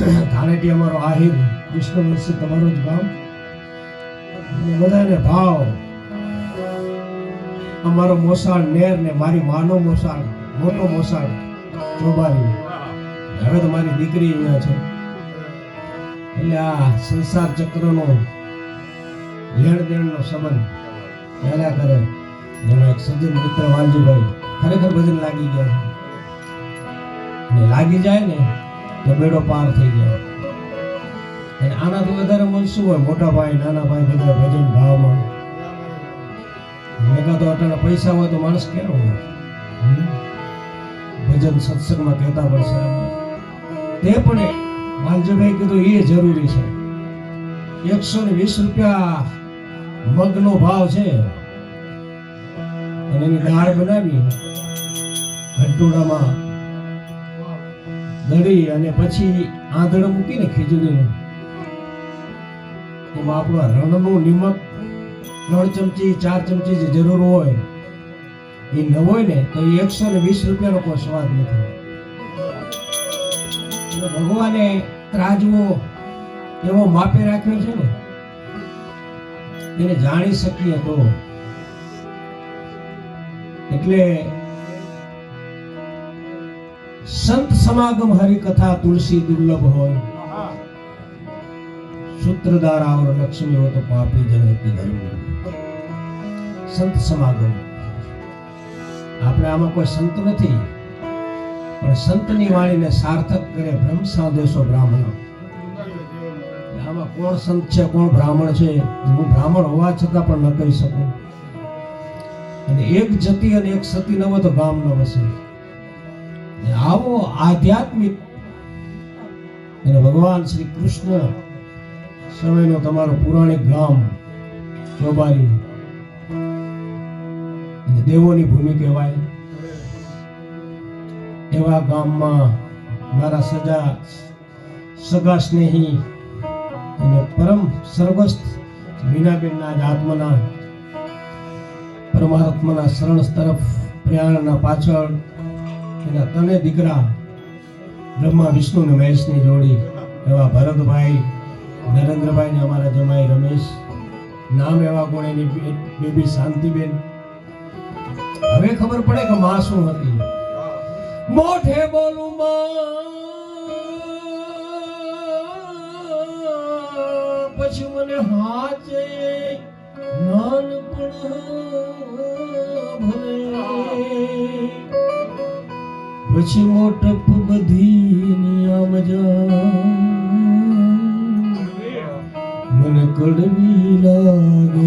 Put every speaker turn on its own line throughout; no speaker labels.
ધાણેટી અમારો આહિર, કૃષ્ણ વંશી તમારો જ ગામ. બધાને ભાવ. અમારો મોસાળ નેર ને મારી માનો મોસાળ, મોટો મોસાળ, ચોબારી. હવે તો મારી દીકરી અહીંયા છે. એટલે આ સંસાર ચક્રનો લેણ દેણનો સંબંધ પહેલા કરે. જણા સજ્જન મિત્ર વાલજીભાઈ ખરેખર ભજન લાગી ગયા છે. લાગી જાય ને તો પાર થઈ જાય અને આનાથી વધારે મન શું હોય, મોટા ભાઈ, નાના ભાઈ બધા ભજન ભાવમાં. મેગા તો અટાણે પૈસા હોય તો માણસ કેવો હોય? ભજન સત્સંગમાં કહેતા પડશે તે પણ માલજીભાઈ કીધું એ જરૂરી છે. એકસો ને વીસ રૂપિયા મગનો ભાવ છે. અને એની દાળ બનાવી. ઘંટોડામાં દળી અને પછી આંધળ મૂકીને ખીચડીનું એમાં આપણા રણનું નિમક ત્રણ ચમચી, ચાર ચમચી જે જરૂર હોય, એ ન હોય ને તો એકસો ને વીસ રૂપિયાનો કોઈ સ્વાદ નથી. ભગવાને ત્રાજવો એવો માપે રાખ્યો છે ને, એને જાણી શકીએ તો. એટલે સંત સમાગમ હરિકથા તુલસી દુર્લભ હોય. સૂત્રધાર આવર લક્ષ્મી હો તો પાપી જનતી ધર્મ. સંત સમાગમ. આપણે આમાં કોઈ સંત નથી. પણ સંતની વાણીને સાર્થક કરે બ્રહ્મ સાદેશો બ્રાહ્મણ. આમાં કોણ સંત છે કોણ બ્રાહ્મણ છે હું બ્રાહ્મણ હોવા છતાં પણ ન કહી શકું. અને એક જતી અને એક સતી ન હોય તો ગામ ન વસે. આવો આધ્યાત્મિક. અને ભગવાન શ્રી કૃષ્ણ સમયનો તમારો પુરાણિક ગામ ચોબારી. દેવોની ભૂમિ કહેવાય. એવા ગામમાં મારા સજા સગા સ્નેહી અને પરમ સર્વસ્થ મીનાબેનના જ આત્મના, પરમાત્માના શરણ તરફ પ્રયાણના પાછળ એના તને દીકરા બ્રહ્મા, વિષ્ણુ અને મહેશની જોડી એવા ભરતભાઈ, નરેન્દ્રભાઈ ને અમારા જમાઈ રમેશ. નામ એવા કોણ એની બેબી શાંતિબેન. હવે ખબર પડે કે માં શું હતી. મોઢે બોલું પછી મને હાચે નાનપણ ભલે. પછી મોટપ બધી આવજા મને કડવી લાગે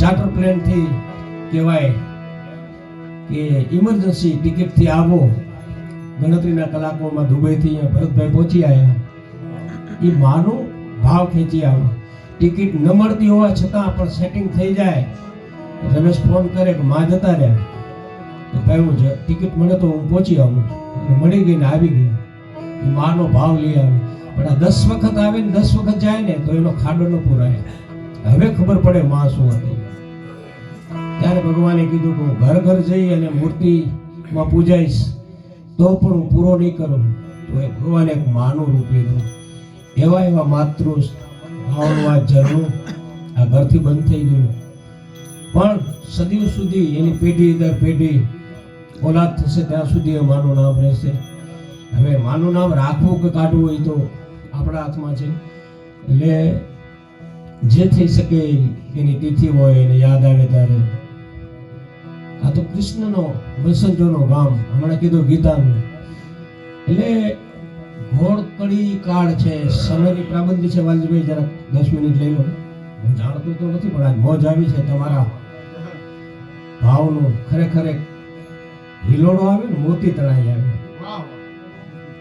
ચાર્ટર પ્લેનથી કહેવાય કે ઇમરજન્સી ટિકિટથી આવો. ગણતરીના કલાકોમાં દુબઈથી અહીંયા ભરતભાઈ પહોંચી આવ્યા. એ માનો ભાવ ખેંચી આવો ટિકિટ ન મળતી હોવા છતાં પણ સેટિંગ થઈ જાય. રમેશ ફોન કરે કે માં જતા રહ્યા. તો છે. ટિકિટ મળે તો હું પહોંચી આવું. અને મળી ગઈ ને આવી ગઈ. માનો ભાવ લઈ આવે. પણ આ દસ વખત આવે ને દસ વખત જાય ને તો એનો ખાડો ન પુરાય. હવે ખબર પડે માં શું હતી. ત્યારે ભગવાને કીધું કે હું ઘર ઘર જઈ અને મૂર્તિમાં પૂજાઈશ. તો પણ હું પૂરો નહીં કરું. તો એ ભગવાને એક માનું રૂપ લીધું. એવા એવા માતૃ ભાવનું ઝરણું આ ઘરથી બંધ થઈ ગયું. પણ સદીઓ સુધી એની પેઢી દર પેઢી ઓલાદ થશે, ત્યાં સુધી માનું નામ રહેશે. હવે માનું નામ રાખવું કે કાઢવું એ તો આપણા હાથમાં છે. એટલે જે થઈ શકે એની તિથિ હોય, એને યાદ આવે ત્યારે. આ તો કૃષ્ણનો, વસંતોનો ગામ, હમણાં કીધું ગીતાનું. એટલે ઘોડકડી કાળ છે, સમયની પાબંદી છે વાલજીભાઈ, જરાક દસ મિનિટ લઈ લો. હું જાણતો તો નથી, પણ આજ મોજ આવી છે તમારા ભાવનું. ખરેખર એક હિલોડો આવે ને, મોતી તણાઈ આવે.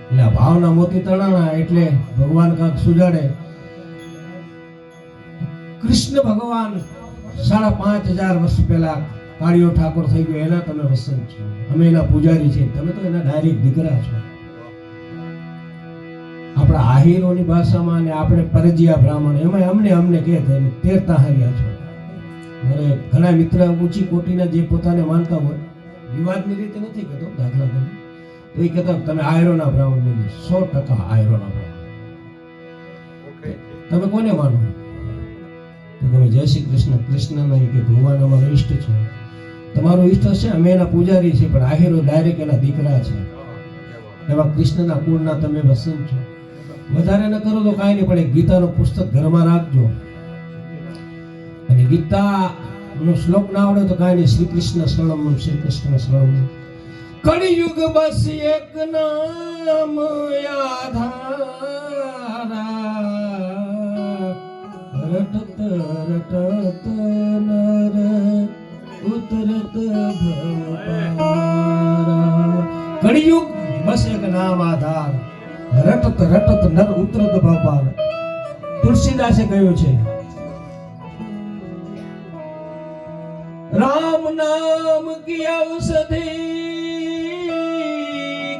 એટલે ભાવના મોતી તણાણા એટલે ભગવાન કાંક સુજાડે. કૃષ્ણ ભગવાન સાડા પાંચ હજાર વર્ષ પહેલા કાળિયો ઠાકોર થઈ ગયો, એના તમે વસંત છો. અમે એના પૂજારી છીએ. તમે તો એના ડાયરેક્ટ દીકરા છો. આપણા આહીરોની ભાષામાં અને આપણે પરજીયા બ્રાહ્મણ એમાં અમને અમને કહે તેર તાહારિયા છો. મારે ઘણા મિત્ર ઊંચી કોટીના જે પોતાને માનતા હોય વિવાદની રીતે નથી કહેતો દાખલા તરીકે. તો એ કહેતા તમે આયરોના બ્રાહ્મણ બની સો ટકા આયરોના બ્રાહ્મણ. તમે કોને માનો? તો તમે જય શ્રી કૃષ્ણ કૃષ્ણ નહીં કે ભગવાન અમારો ઈષ્ટ છે. તમારો ઈષ્ટ હશે અમે એના પૂજારી છે પણ આહેરો ડાયરેક્ટ એના દીકરા છે. એવા કૃષ્ણના કુળના તમે વસન છો. વધારે ન કરો તો કાંઈ નહીં પણ એક ગીતાનો પુસ્તક ઘરમાં રાખજો. અને ગીતા નો શ્લોક ના આવડે તો કાંઈ નહીં. શ્રી કૃષ્ણ શરણમ શ્રી કૃષ્ણ શરણમ. કળિયુગ બસ એક નામ રટત રટત નર, ઉતરત ભવપારા. કળિયુગ બસ એક નામ આધાર. રટત રટત નર, ઉતરત ભવપાર. તુલસીદાસે કહ્યું છે રામ નામ की औषधि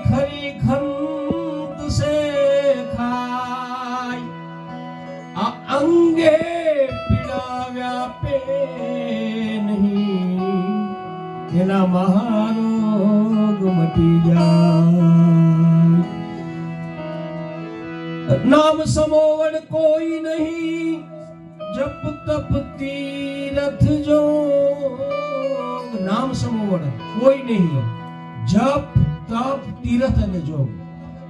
खरी खंत से खाय આ અંગે પીડા વ્યાપે નહીં એના મહારોગ મટી જાય નામ સમોવન કોઈ નહીં. જપ, તપ, તીરથ અને જોગ.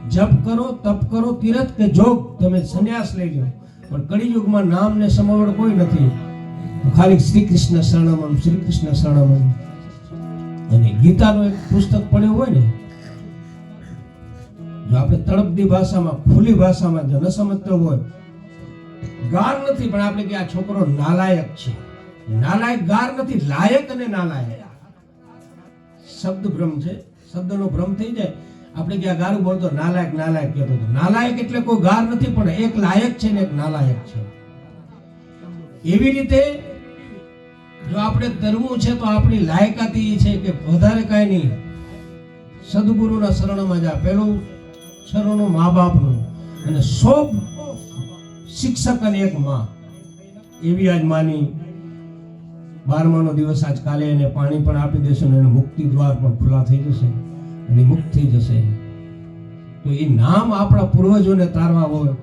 જપ કરો, તપ કરો, તીરથ કે જોગ, તમે સંન્યાસ લઈ લો. પણ કળિયુગમાં નામ ને સમવડ કોઈ નથી. ખાલી શ્રી કૃષ્ણ શરણમ શ્રી કૃષ્ણ શરણમ. અને ગીતાનું એક પુસ્તક પડ્યું હોય ને, જો આપણે તળપદી ભાષામાં, ખુલ્લી ભાષામાં જો ન સમજતો હોય, ગાર નથી, પણ આપણે કે આ છોકરો નાલાયક છે. નાલાયક, ગાર નથી, લાયક અને નાલાયક. શબ્દ ભ્રમ છે. શબ્દનો ભ્રમ થઈ જાય. આપણે કે ગારું બોલતો નાલાયક નાલાયક કહેતો હતો. નાલાયક એટલે કોઈ ગાર નથી, પણ એક લાયક છે ને એક નાલાયક છે. એવી રીતે જો આપણે તરવું છે તો આપણી લાયકાતી એ છે કે વધારે કાંઈ નહીં. સદગુરુના શરણમાં જા. પેલું શરણો મા બાપનું અને સો શિક્ષક અને એક માં. એવી આજ માની બારમાનો દિવસ આજ કાલે એને પાણી પણ આપી દેશું એનું મુક્તિ દ્વાર પણ ખુલ્લા થઈ જશે અને મુક્ત થઈ જશે. તો એ નામ આપણા પૂર્વજોને તારવા હોય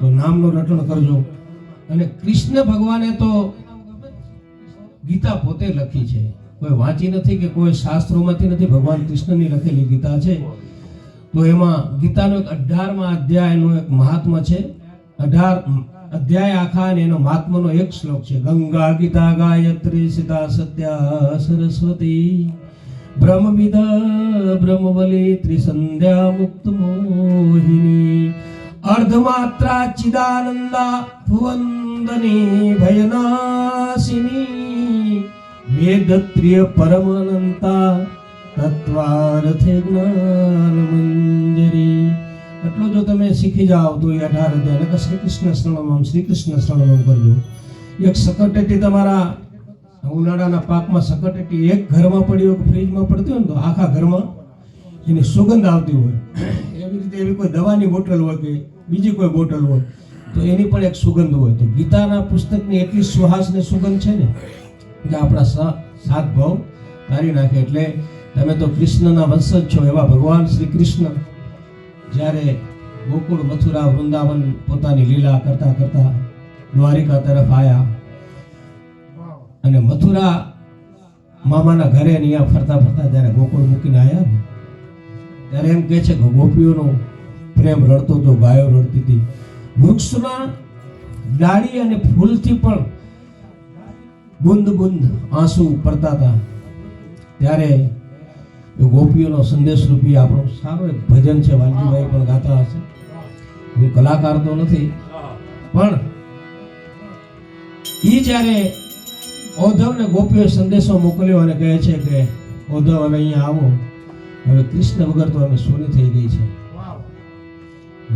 તો નામનું રટણ કરજો. અને કૃષ્ણ ભગવાને તો ગીતા પોતે લખી છે. કોઈ વાંચી નથી કે કોઈ શાસ્ત્રોમાંથી નથી, ભગવાન કૃષ્ણની લખેલી ગીતા છે. તો એમાં ગીતાનો એક અઢારમાં અધ્યાયનો એક મહાત્મા છે. અઢાર અધ્યાય આખા અને એનો મહાત્માનો એક શ્લોક છે. ગંગા ગીતા ગાયત્રી સીતા સત્યા સરસ્વતી બ્રહ્મવિદ બ્રહ્મવલી ત્રિસંધ્યા મુક્ત મોહિની અર્ધમાત્રા ચિદાનંદા ભુવંદની ભયનાશિની વેદત્રિય પરમાનંતા તત્વાર્થે જ્ઞાન મંજરી એટલું તમે શીખી જાઓ તો એ અઢાર અધ્યાય એટલે શ્રી કૃષ્ણ શરણમ શ્રી કૃષ્ણ શરણમ કરજો. એક સકટેટી તમારા ઉનાળાના પાકમાં સકટેટી એક ઘરમાં પડી હોય કે ફ્રીજમાં પડતી હોય ને તો આખા ઘરમાં એની સુગંધ આવતી હોય. એવી રીતે એવી કોઈ દવાની બોટલ હોય કે બીજી કોઈ બોટલ હોય તો એની પણ એક સુગંધ હોય. તો ગીતાના પુસ્તકની એટલી સુહાસ ને સુગંધ છે ને કે આપણા સાત ભાવ તારી નાખે. એટલે તમે તો કૃષ્ણના વંશજ છો એવા ભગવાન શ્રી કૃષ્ણ જ્યારે ગોકુળ, મથુરા, વૃંદાવન પોતાની લીલા કરતા કરતા દ્વારિકા તરફ આવ્યા અને મથુરા મામાના ઘરે અહીંયા ફરતા ફરતા જ્યારે ગોકુળ મૂકીને આવ્યા ને, ત્યારે એમ કહે છે કે ગોપીઓનો પ્રેમ રડતો હતો ગાયો રડતી હતી. વૃક્ષના ડાળી અને ફૂલથી પણ બુંદ બુંદ આંસુ પડતા હતા. ત્યારે એ ગોપીઓનો સંદેશ રૂપી આપણો સારો એક ભજન છે, વાલજીભાઈ પણ ગાતા હશે. હું કલાકાર તો નથી, પણ એ જ્યારે ઓધવને ગોપીઓ સંદેશો મોકલ્યો અને કહે છે કે ઓધવ હવે અહીંયા આવો. હવે કૃષ્ણ વગર તો અમે સોની થઈ ગઈ છે.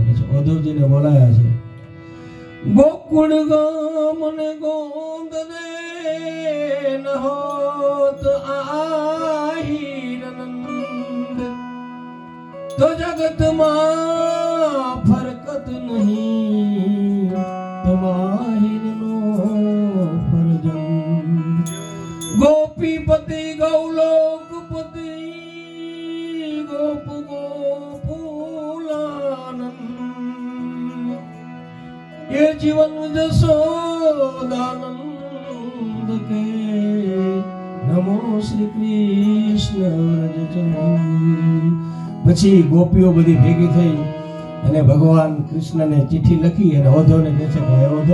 પછી ઓધવજીને બોલાયા છે, ગોકુળ ગામ ને ગોંદ રે નહોત આહી નંદ. તો જગતમાં જાત નહીં તમાહિરનો ફરજમ ગોપીપતિ ગૌલોકપતિ ગોપ ગોપુલાનંદ એ જીવન જસોદાનંદ કે નમો શ્રી કૃષ્ણ પછી ગોપીઓ બધી ભેગી થઈ અને ભગવાન કૃષ્ણને ચિઠ્ઠી લખી અને ઓધોને કહે છે કે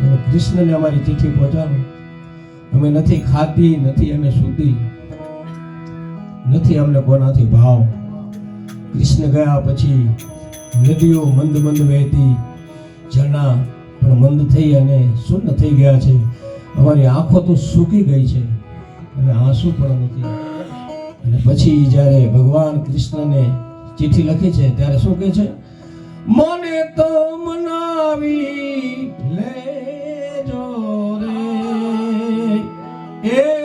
તમે કૃષ્ણને અમારી ચિઠ્ઠી પહોંચાડો. અમે નથી ખાધી, નથી અમે સૂતી નથી અમને કોનાથી ભાવ. કૃષ્ણ ગયા પછી નદીઓ મંદ મંદ વહેતી. ઝરણા પણ મંદ થઈ અને શૂન્ય થઈ ગયા છે. અમારી આંખો તો સૂકી ગઈ છે. અને આંસુ પણ નથી. અને પછી જ્યારે ભગવાન કૃષ્ણને ચિઠ્ઠી લખી છે ત્યારે શું કહે છે? મને તો મનાવી લેજો રે એ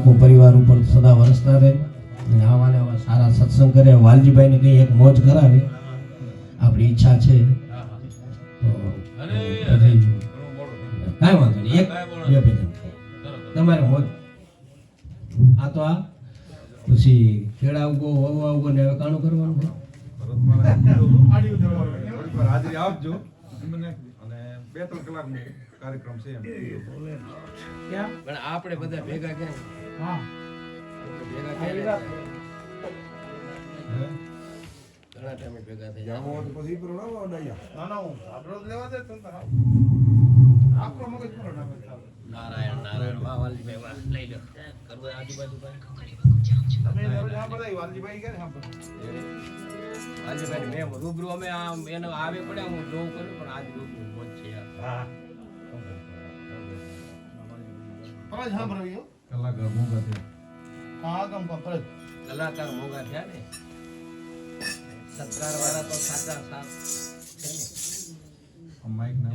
બાળકો પરિવાર ઉપર સદા વરસતા રહે. અને આવા ને આવા સારા સત્સંગ કરે. વાલજીભાઈને કંઈ એક મોજ કરાવે. આપણી ઈચ્છા છે. કાંઈ વાંધો નહીં. એક બે ભજન તમારે મોજ. આ તો આ. પછી ખેડા ઉગો વવા ઉગો ને હવે કાણું કરવાનું
હાજરી આપજો. અને બે ત્રણ કલાકનો કાર્યક્રમ છે એમ.
પણ આપણે બધા ભેગા ક્યાં? ભેગા ક્યાં? ઘણા ટાઈમે ભેગા થઈ
પછી પ્રોગ્રામ ના ના હું આપણો જ લેવા દે તો. આપણો મગજ પૂરો ના
નારાયણ નારાયણ વાહ વાલજીભાઈ વાહ લઈ લો. કરવું આજુબાજુ ભાઈ?
તમે બધા વાલજીભાઈ કે બધા.
મેં રૂબરૂ અમે આમ એનો આવે પડે હું જોઉં કરું પણ આજ રૂબરૂ યાર.
છે સાંભળવી હો.
કલાકાર મોગા
આ કામ કામ ફરજ.
કલાકાર મોંઘા થયા ને. સત્કાર વાળા તો સાચા સાથ છે ને.
આ માઈક ના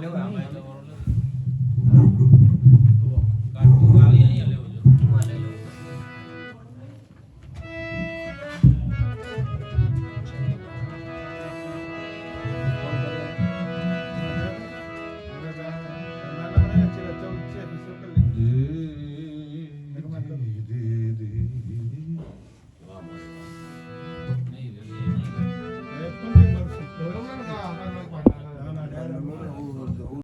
લેવા, આમાં એટલે